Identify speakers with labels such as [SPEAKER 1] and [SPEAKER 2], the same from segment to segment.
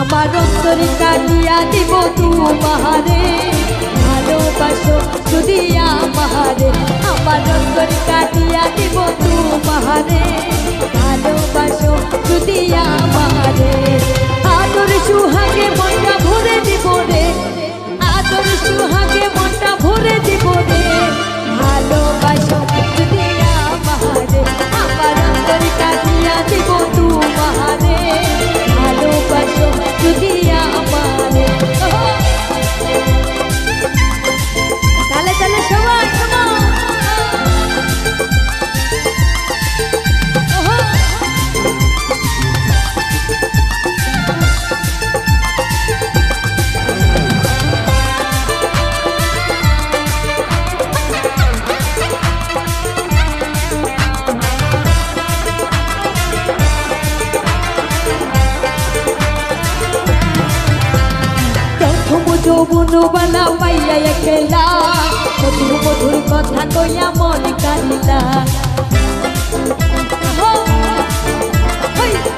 [SPEAKER 1] আমার অন্তরে কাটিয়া দিব তোমারে ভালোবাসো যদি আমারে আমার অন্তরে কাটিয়া দিব তোমারে ভালোবাসো যদি আমারে আদর সুহাগে মনটা ভরে দিব রে। আদর সুহাগে মনটা ভরে দিব রে। ভালোবাসো যদি আমারে আমার অন্তরে কাটিয়া দিব প্রথম যৌবন বালা পাইয়া একলা। মধুর মধুর কথা কইয়া মন কাহিলা।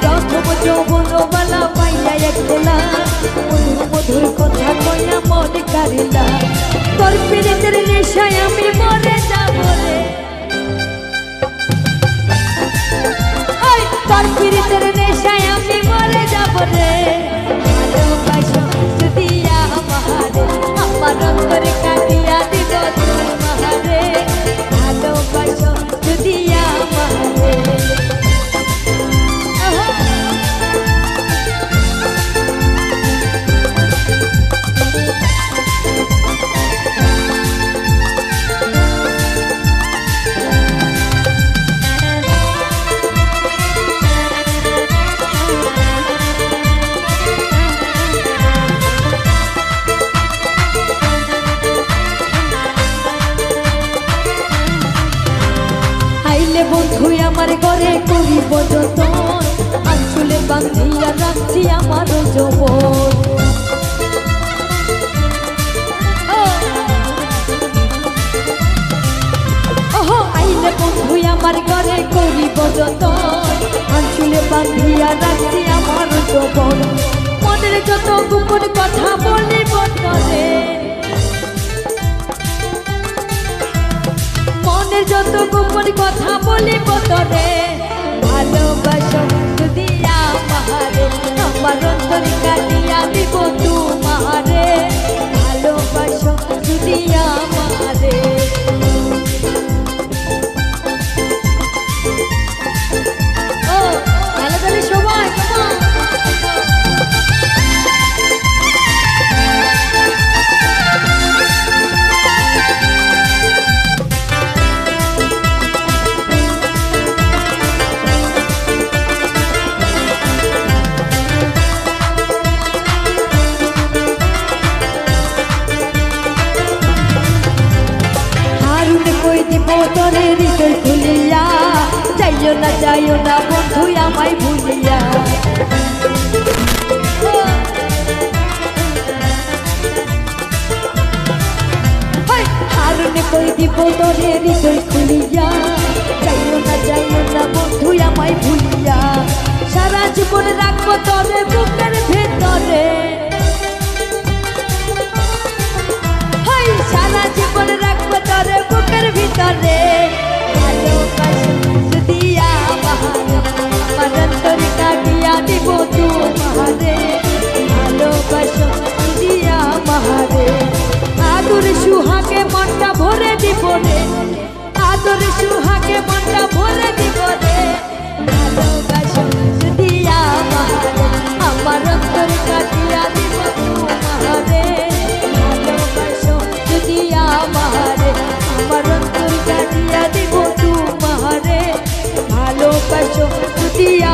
[SPEAKER 1] প্রথম যৌবন বালা পাইয়া একলা। মধুর মধুর কথা কইয়া মন কাহিলা। তোর পিরিতের নেশায় আমি মরে যাব বন্ধু, আমার ঘরে করিব যতন। আঞ্চলে বান্ধিয়া রাখছি আমার যৌবন। আইলে বন্ধু, আমার ঘরে করিব যতন। আঞ্চলে বান্ধিয়া রাখছি আমার যৌবন। মনের যত গোপন কথা বলিব আমার অন্তর কাটিয়া দিব তোমারে ভালোবাসো যাইও না বন্ধু, আমায় ভুলিয়া। হারুন কই দিব তোরে হৃদয় খুলিয়া। যাইও না যাইও না বন্ধু, আমায় ভুলিয়া। সারা জীবন রাখব তোরে বুকের আদর সুহাকে মনটা ভরে দিব রে। আদর সুহাকে মনটা ভরে দিব রে। ভালোবাসো যদি আমারে অন্তরে কাটিয়া দিব তোমারে। ভালোবাসো যদি আমারে আমার অন্তর কাটিয়া দিব তোমারে। ভালোবাসো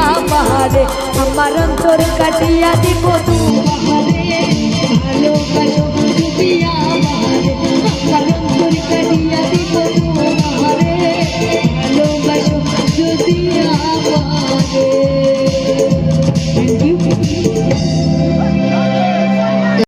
[SPEAKER 1] আমারে